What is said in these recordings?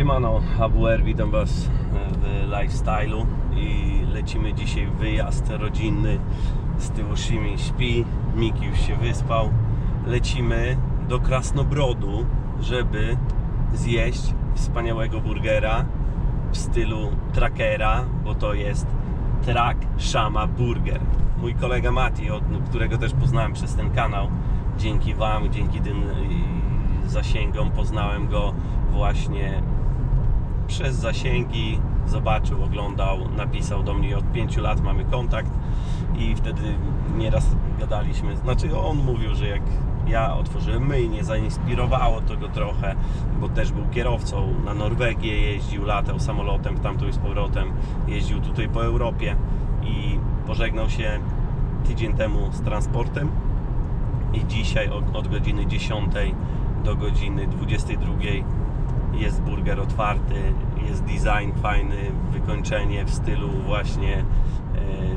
Siemano, AWR, witam Was w lifestyle'u i lecimy dzisiaj wyjazd rodzinny z tyłu Shimi śpi, Miki już się wyspał. Lecimy do Krasnobrodu, żeby zjeść wspaniałego burgera w stylu trackera, bo to jest Track Shama Burger. Mój kolega Mati, od którego też poznałem przez ten kanał, dzięki Wam, dzięki tym y, zasięgom poznałem go właśnie przez zasięgi zobaczył, oglądał, napisał do mnie. Od 5 lat mamy kontakt i wtedy nieraz gadaliśmy, znaczy on mówił, że jak ja otworzyłem myjnie, zainspirowało to go trochę, bo też był kierowcą, na Norwegię jeździł, latał samolotem w tamtą i z powrotem, jeździł tutaj po Europie i pożegnał się tydzień temu z transportem. I dzisiaj od godziny 10 do godziny 22 jest burger otwarty, jest design fajny, wykończenie w stylu właśnie e,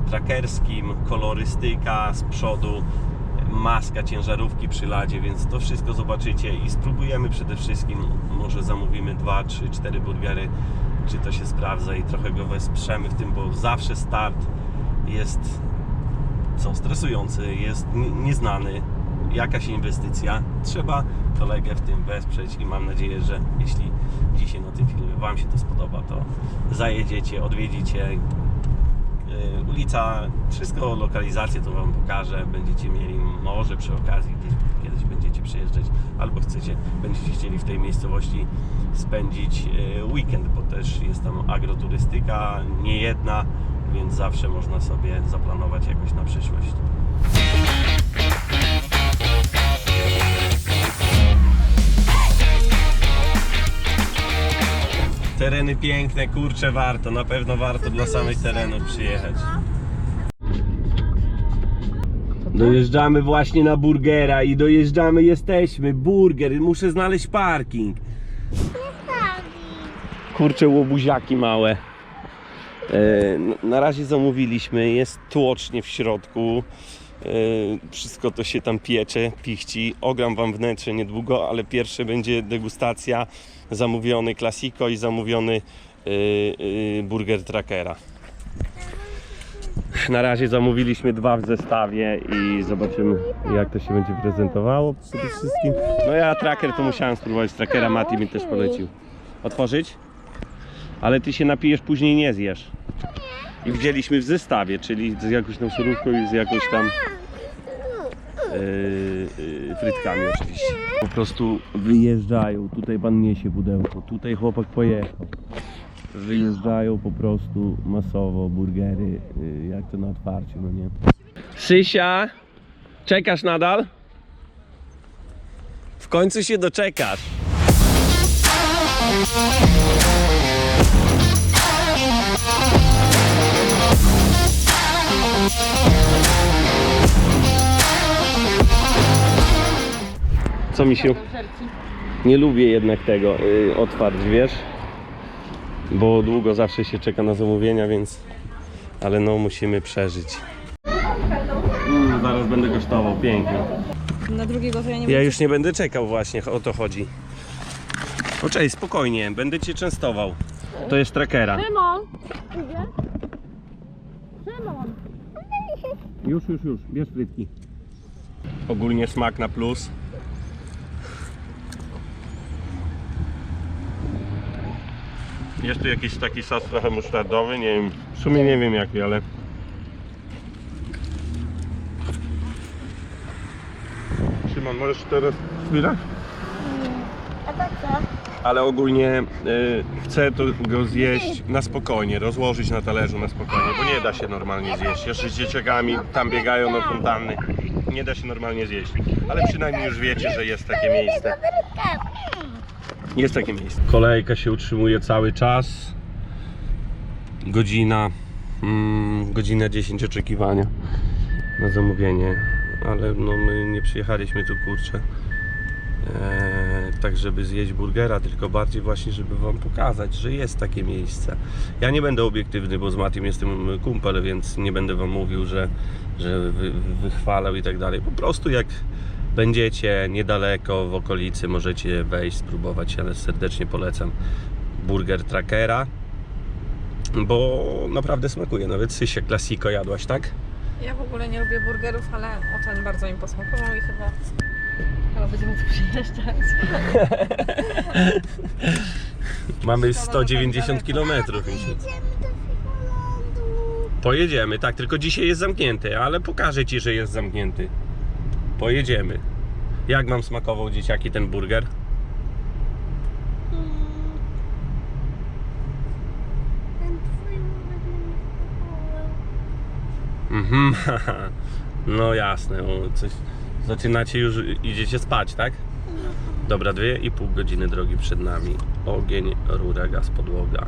trackerskim, kolorystyka z przodu, maska ciężarówki przy ladzie, więc to wszystko zobaczycie i spróbujemy przede wszystkim, może zamówimy 2, 3, 4 burgery, czy to się sprawdza i trochę go wesprzemy w tym, bo zawsze start jest co stresujący, jest nieznany, jakaś inwestycja. Trzeba kolegę w tym wesprzeć i mam nadzieję, że jeśli dzisiaj na tym filmie Wam się to spodoba, to zajedziecie, odwiedzicie. Yy, Ulica, wszystko, lokalizację to Wam pokażę. Będziecie mieli może przy okazji kiedyś będziecie przyjeżdżać, albo chcecie, będziecie chcieli w tej miejscowości spędzić yy, weekend, bo też jest tam agroturystyka, nie jedna, więc zawsze można sobie zaplanować jakoś na przyszłość. Tereny piękne, kurczę, warto, na pewno warto dla samych terenów przyjechać. Dojeżdżamy właśnie na burgera i dojeżdżamy, jesteśmy, burger, muszę znaleźć parking. Kurcze łobuziaki małe. E, Na razie zamówiliśmy, jest tłocznie w środku. E, Wszystko to się tam piecze, pichci. Ogram wam wnętrze niedługo, ale pierwsze będzie degustacja. Zamówiony Classico i zamówiony e, e, burger trackera. Na razie zamówiliśmy dwa w zestawie i zobaczymy jak to się będzie prezentowało przede wszystkim. No ja tracker to musiałem spróbować trackera, Mati mi też polecił. Otworzyć? Ale ty się napijesz, później nie zjesz. I wzięliśmy w zestawie, czyli z jakąś tam surówką i z jakąś tam yy, frytkami oczywiście. Po prostu wyjeżdżają, tutaj pan niesie pudełko, tutaj chłopak pojechał. Wyjeżdżają po prostu masowo burgery, yy, jak to na otwarciu, no nie? Sysia, czekasz nadal? W końcu się doczekasz. Co mi się... Nie lubię jednak tego y, otwarć, wiesz? Bo długo zawsze się czeka na zamówienia, więc... Ale no, musimy przeżyć. Mm, zaraz będę kosztował, pięknie. Na drugiego to ja nie Ja już nie będę czekał właśnie, o to chodzi. O cześć, spokojnie, będę cię częstował. To jest trackera. Szymon! Szymon! Już, już, już, bierz frytki. Ogólnie smak na plus. Jest tu jakiś taki sos trochę musztardowy, nie wiem, w sumie nie wiem jaki, ale... Szymon, możesz teraz chwilę? A to co? Ale ogólnie y, chcę to go zjeść na spokojnie, rozłożyć na talerzu na spokojnie, bo nie da się normalnie zjeść. Jeszcze z dzieciakami tam biegają na fontanny. Nie da się normalnie zjeść. Ale przynajmniej już wiecie, że jest takie miejsce. Jest takie miejsce. Kolejka się utrzymuje cały czas. Godzina, mm, godzina 10 oczekiwania na zamówienie. Ale no my nie przyjechaliśmy tu kurczę e, tak żeby zjeść burgera, tylko bardziej właśnie, żeby Wam pokazać, że jest takie miejsce. Ja nie będę obiektywny, bo z Matim jestem kumpel, więc nie będę Wam mówił, że, że wy, wychwalał i tak dalej. Po prostu jak będziecie niedaleko w okolicy, możecie wejść, spróbować, ale serdecznie polecam. burger trackera, bo naprawdę smakuje. Nawet Sysie Classico jadłaś, tak? Ja w ogóle nie lubię burgerów, ale o ten bardzo mi posmakował i chyba... Chyba będziemy tu przyjeżdżać. Mamy Szkoda, że 190 tak daleko. km. Finlandu. Pojedziemy, tak, tylko dzisiaj jest zamknięty, ale pokażę Ci, że jest zamknięty. Pojedziemy. Jak Wam smakował dzieciaki ten burger? Mm. Ten twój nawet nie Mhm, no jasne, o, coś, zaczynacie już, idziecie spać, tak? Dobra, dwie i pół godziny drogi przed nami. Ogień, rura, gaz, podłoga.